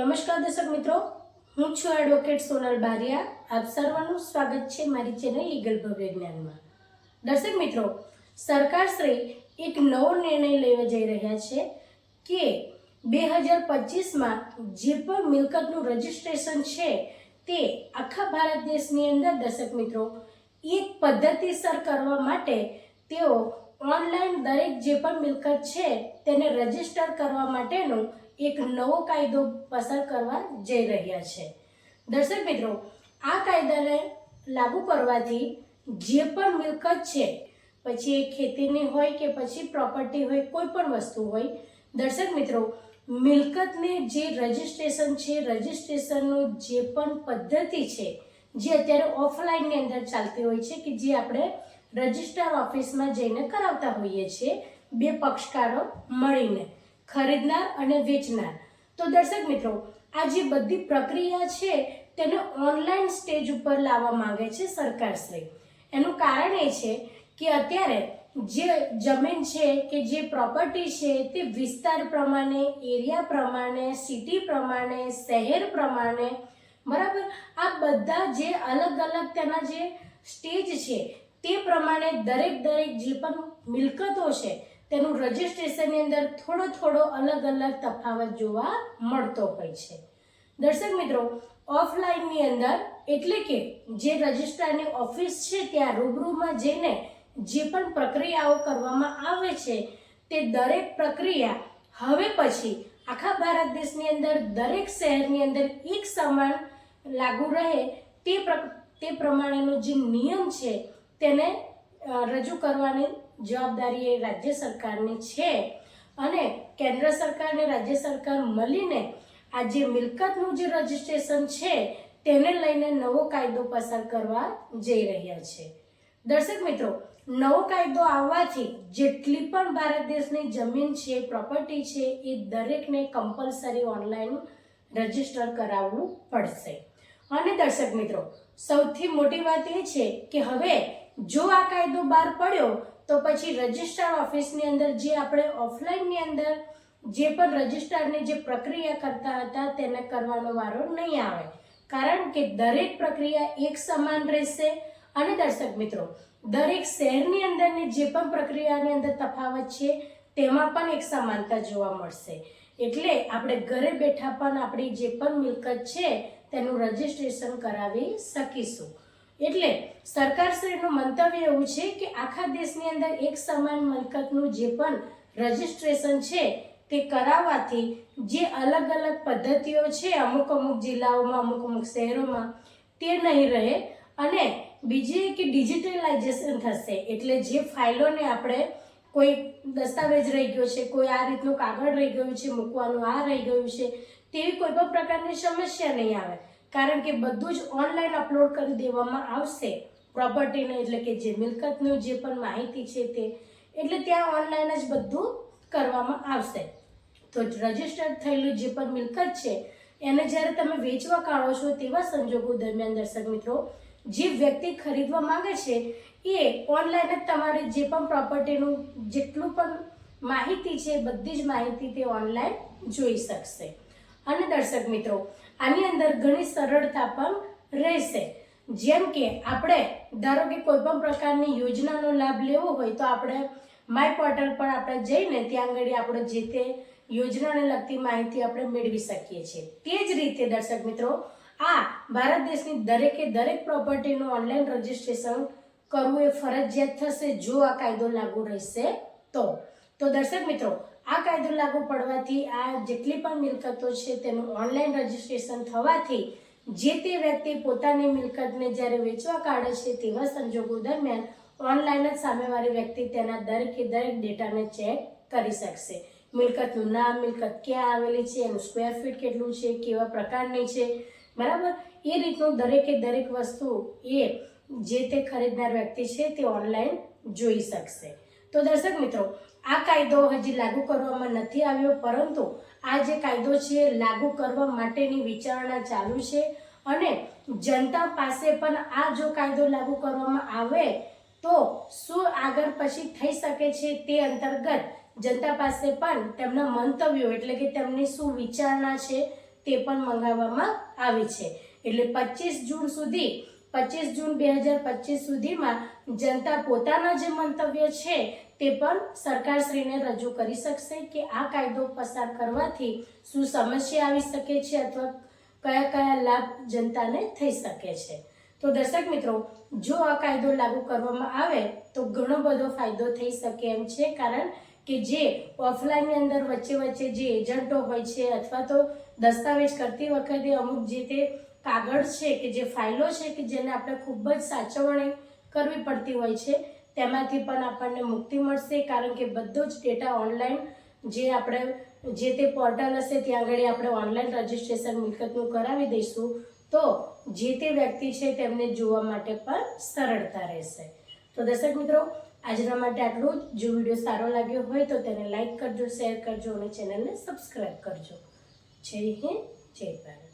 નમસ્કાર દર્શક મિત્રો, હું છું એડવોકેટ સોનલ બારિયા. આપ સર્વનું સ્વાગત છે મારી ચેનલ લીગલ ભવ્ય જ્ઞાનમાં. દર્શક મિત્રો સરકારશ્રી એક નવો નિર્ણય લેવા જઈ રહ્યા છે કે બે હજાર પચીસમાં જે પણ મિલકતનું રજિસ્ટ્રેશન છે તે આખા ભારત દેશની અંદર દર્શક મિત્રો, એક પદ્ધતિસર કરવા માટે તેઓ ઓનલાઈન દરેક જે પણ મિલકત છે તેને રજિસ્ટર કરવા માટેનો એક નવો કાયદો પસાર કરવા જઈ રહ્યા છે. દર્શક મિત્રો, આ કાયદાને લાગુ કરવાથી જે પણ મિલકત છે, પછી એ ખેતીની હોય કે પછી પ્રોપર્ટી હોય, કોઈ પણ વસ્તુ હોય, દર્શક મિત્રો, મિલકતને જે રજિસ્ટ્રેશન છે રજિસ્ટ્રેશનનું જે પણ પદ્ધતિ છે, જે અત્યારે ઓફલાઈનની અંદર ચાલતી હોય છે કે જે આપણે રજિસ્ટ્રાર ઓફિસમાં જઈને કરાવતા હોઈએ છીએ, બે પક્ષકારો મળીને. ખરીદનાર અને વેચનાર. તો દર્શક મિત્રો, આ જે બધી પ્રક્રિયા છે, તેને ઓનલાઈન સ્ટેજ ઉપર લાવવા માંગે છે સરકારશ્રી. એનું કારણ એ છે કે અત્યારે જે જમીન છે કે જે પ્રોપર્ટી છે તે વિસ્તાર પ્રમાણે, એરિયા પ્રમાણે, સિટી પ્રમાણે, શહેર પ્રમાણે, બરાબર? આ બધા જે અલગ અલગ તેના જે સ્ટેજ છે, તે પ્રમાણે દરેક દરેક જે પણ મિલકતો છે તેનું રજિસ્ટ્રેશનની અંદર થોડો થોડો અલગ અલગ તફાવત જોવા મળતો હોય છે. દર્શક મિત્રો ઓફલાઈનની અંદર એટલે કે જે રજિસ્ટ્રારની ઓફિસ છે ત્યાં રૂબરૂમાં જઈને જે પણ પ્રક્રિયાઓ કરવામાં આવે છે, તે દરેક પ્રક્રિયા હવે પછી આખા ભારત દેશની અંદર, દરેક શહેરની અંદર એક સમાન લાગુ રહે તે પ્ર- તે પ્રમાણેનો જે નિયમ છે તેને રજૂ કરવાની જવાબદારી એ રાજ્ય સરકારની છે અને કેન્દ્ર સરકાર અને રાજ્ય સરકાર મળીને આ જે મિલકતનું જે રજિસ્ટ્રેશન છે તેને લઈને નવો કાયદો પસાર કરવા જઈ રહ્યા છે. દર્શક મિત્રો, નવો કાયદો આવવાથી જેટલી પણ ભારત દેશની જમીન છે, પ્રોપર્ટી છે, એ દરેકને કમ્પલસરી ઓનલાઈન રજિસ્ટર કરાવવું પડશે. અને દર્શક મિત્રો, સૌથી મોટી વાત એ છે કે હવે જો આ કાયદો બહાર પડ્યો, તો પછી રજિસ્ટ્રાર ઓફિસની અંદર જે આપણે ઓફલાઈનની અંદર જે પણ રજિસ્ટ્રારની જે પ્રક્રિયા કરતા હતા, તેને કરવાનો વારો નહીં આવે. કારણ કે દરેક પ્રક્રિયા એક સમાન રહેશે. અને દર્શક મિત્રો, દરેક શહેરની અંદરની જે પણ પ્રક્રિયાની અંદર તફાવત છે, તેમાં પણ એક સમાનતા જોવા મળશે. એટલે આપણે ઘરે બેઠા પણ આપણી જે પણ મિલકત છે, તેનું રજિસ્ટ્રેશન કરાવી શકીશું. એટલે સરકારશ્રીનું મંતવ્ય એવું છે કે આખા દેશની અંદર એક સમાન મિલકતનું જે પણ રજિસ્ટ્રેશન છે તે કરાવવાથી જે અલગ અલગ પદ્ધતિઓ છે અમુક અમુક જિલ્લાઓમાં, અમુક અમુક શહેરોમાં, તે નહીં રહે. અને બીજી કે ડિજિટલાઇઝેશન થશે. એટલે જે ફાઇલોને આપણે કોઈ દસ્તાવેજ રહી ગયો છે, કોઈ આ રીતનું કાગળ રહી ગયું છે, મૂકવાનું આ રહી ગયું છે, તેવી કોઈ પણ પ્રકારની સમસ્યા નહીં આવે. કારણ કે બધું જ ઓનલાઈન અપલોડ કરી દેવામાં આવશે. પ્રોપર્ટીનું એટલે કે જે મિલકતનું જે પણ માહિતી છે તે, એટલે ત્યાં ઓનલાઈન જ બધું કરવામાં આવશે. તો રજિસ્ટર્ડ થયેલું જે પણ મિલકત છે, એને જ્યારે તમે વેચવા કાઢો છો તેવા સંજોગો દરમિયાન દર્શક મિત્રો, જે વ્યક્તિ ખરીદવા માંગે છે, એ ઓનલાઈન જ તમારે જે પણ પ્રોપર્ટીનું જેટલું પણ માહિતી છે, બધી જ માહિતી તે ઓનલાઈન જોઈ શકશે. અને દર્શક મિત્રો આની અંદર ઘણી સરળતા પણ રહેશે. જેમ કે આપણે ધારો કે કોઈ પણ પ્રકારની યોજનાનો લાભ લેવો હોય તો આપણે માય પોર્ટલ પર આપણે જઈને ત્યાં આગળ આપણે જે તે યોજનાને લગતી માહિતી આપણે મેળવી શકીએ છીએ. તે જ રીતે દર્શક મિત્રો, આ ભારત દેશની દરેકે દરેક પ્રોપર્ટીનું ઓનલાઈન રજિસ્ટ્રેશન કરવું એ ફરજિયાત થશે જો આ કાયદો લાગુ રહેશે તો. તો દર્શક મિત્રો આ કાયદો લાગુ પડવાથી આ જેટલી પણ મિલકતો છે તેનું ઓનલાઈન રજિસ્ટ્રેશન થવાથી જે તે વ્યક્તિ પોતાની મિલકતને જ્યારે વેચવા કાઢે છે તેવા સંજોગો દરમિયાન ઓનલાઈન જ સામેવાળી વ્યક્તિ તેના દરેકે દરેક ડેટાને ચેક કરી શકશે. મિલકતનું નામ, મિલકત ક્યાં આવેલી છે, એનું સ્ક્વેર ફીટ કેટલું છે, કેવા પ્રકારની છે, બરાબર? એ રીતનું દરેકે દરેક વસ્તુ એ જે તે ખરીદનાર વ્યક્તિ છે તે ઓનલાઈન જોઈ શકશે. તો દર્શક મિત્રો આ કાયદો હજી લાગુ કરવામાં નથી આવ્યો, પરંતુ આ જે કાયદો છે લાગુ કરવા માટેની વિચારણા ચાલુ છે અને જનતા પાસે પણ આ જો કાયદો લાગુ કરવામાં આવે તો શું આગળ પછી થઈ શકે છે તે અંતર્ગત જનતા પાસે પણ તેમના મંતવ્યો એટલે કે તેમની શું વિચારણા છે તે પણ મંગાવવામાં આવી છે. એટલે પચીસ જૂન સુધી, પચીસ જૂન બે હજાર પચીસ સુધીમાં જનતા પોતાના જે મંતવ્ય છે તે પણ સરકારશ્રીને રજૂ કરી શકશે કે આ કાયદો પસાર કરવાથી શું સમસ્યા આવી શકે છે અથવા કયા કયા લાભ જનતાને થઈ શકે છે. તો દર્શક મિત્રો, જો આ કાયદો લાગુ કરવામાં આવે, તો ઘણો બધો ફાયદો થઈ શકે એમ છે. કારણ કે જે ઓફલાઈનની અંદર વચ્ચે વચ્ચે જે એજન્ટો હોય છે અથવા તો દસ્તાવેજ કરતી વખતે અમુક જે તે કાગળ છે કે જે ફાઇલો છે કે જેને આપણે ખૂબ જ સાચવણી કરવી પડતી હોય છે. તેમાંથી પણ આપણને મુક્તિ મળશે, કારણ કે બધો જ ડેટા ઓનલાઈન જે આપણે, જે તે પોર્ટલ હશે, ત્યાં આગળ આપણે ઓનલાઈન રજિસ્ટ્રેશન મિલકતનું કરાવી દઈશું. તો જે તે વ્યક્તિ છે તેમને જોવા માટે પણ સરળતા રહેશે. તો દર્શક મિત્રો, આજના માટે આટલું જ. જો વીડિયો સારો લાગ્યો હોય તો તેને લાઈક કરજો, શેર કરજો અને ચેનલને સબસ્ક્રાઈબ કરજો. જય હિન્દ, જય ભારત.